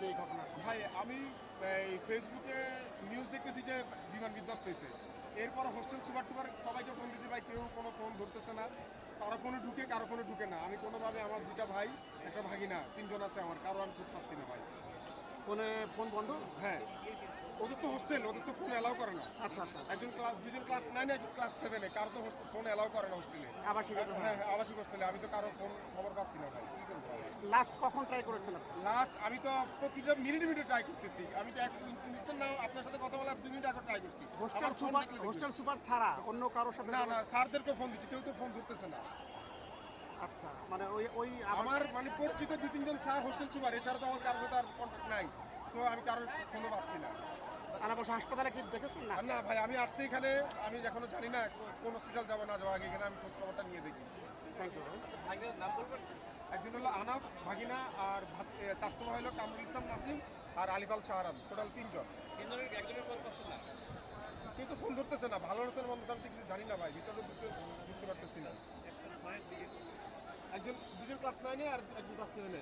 যে এই ঘটনা ভাই, আমি, এই ফেসবুকে নিউজ দেখতেছি যে বিমান বিধ্বস্ত হয়েছে। এরপর হোস্টেল সুপার টুপার সবাইকে ফোন দিয়েছি ভাই, কেউ কোনো ফোন ধরতেছে না। কারও ফোনে ঢুকে, কারও ফোনে ঢুকে না। আমি কোনোভাবে আমার দুইটা ভাই, একটা ভাগিনা, তিনজন আছে আমার, কারও আমি খুব পাচ্ছি না ভাই। ফোনে ফোন বন্ধ? হ্যাঁ। ওদের তো হোস্টেল ওদের তো ফোন অ্যালাউ করে না। আচ্ছা আচ্ছা একজন ক্লাস দুজন ক্লাস নাইনে একজন ক্লাস সেভেনে কারও তো ফোন অ্যালাউ করে না হোস্টেলে আবাসিক হ্যাঁ হ্যাঁ আবাসিক হোস্টেলে আমি তো কারও ফোন খবর পাচ্ছি না ভাই। কী করব লাস্ট কখন ট্রাই করেছেন? লাস্ট আমি তো প্রতিটা মিনিট মিনিটে ট্রাই করতেছি। আমি তো এক ইনস্ট্যান্ট না আপনার সাথে কথা বলার দুই মিনিট আগে ট্রাই করছি। হোস্টেল সুপার হোস্টেল সুপার ছাড়া অন্য কারোর সাথে না না স্যারদেরকে ফোন দিচ্ছি কেউ তো ফোন ধরতেছে না। আচ্ছা মানে ওই ওই আমার মানে পরিচিত দুই তিনজন স্যার হোস্টেল সুপার এছাড়া তো আমার কারোর সাথে আর কন্ট্যাক্ট নাই। সো আমি কারোর ফোনও পাচ্ছি না। আনাবস হাসপাতালে কি দেখেছেন না? না ভাই আমি আসছি এখানে আমি এখনও জানি না কোন হসপিটাল যাব না যাব আগে এখানে আমি খোঁজ খবরটা নিয়ে দেখি। থ্যাংক ইউ একজন হলো আনাফ ভাগিনা আর ভাত- এ, হলো কামরুল ইসলাম নাসিম আর আলিফাল শাহরান টোটাল তিনজন। কেউ তো ফোন ধরতেছে না ভালো হচ্ছে না মন্দ হচ্ছে আমি কিছু জানি না ভাই ভিতরে ঢুকতে ঢুকতে পারতেছি না। ক্লাস নাইনে আর একজন ক্লাস সেভেনে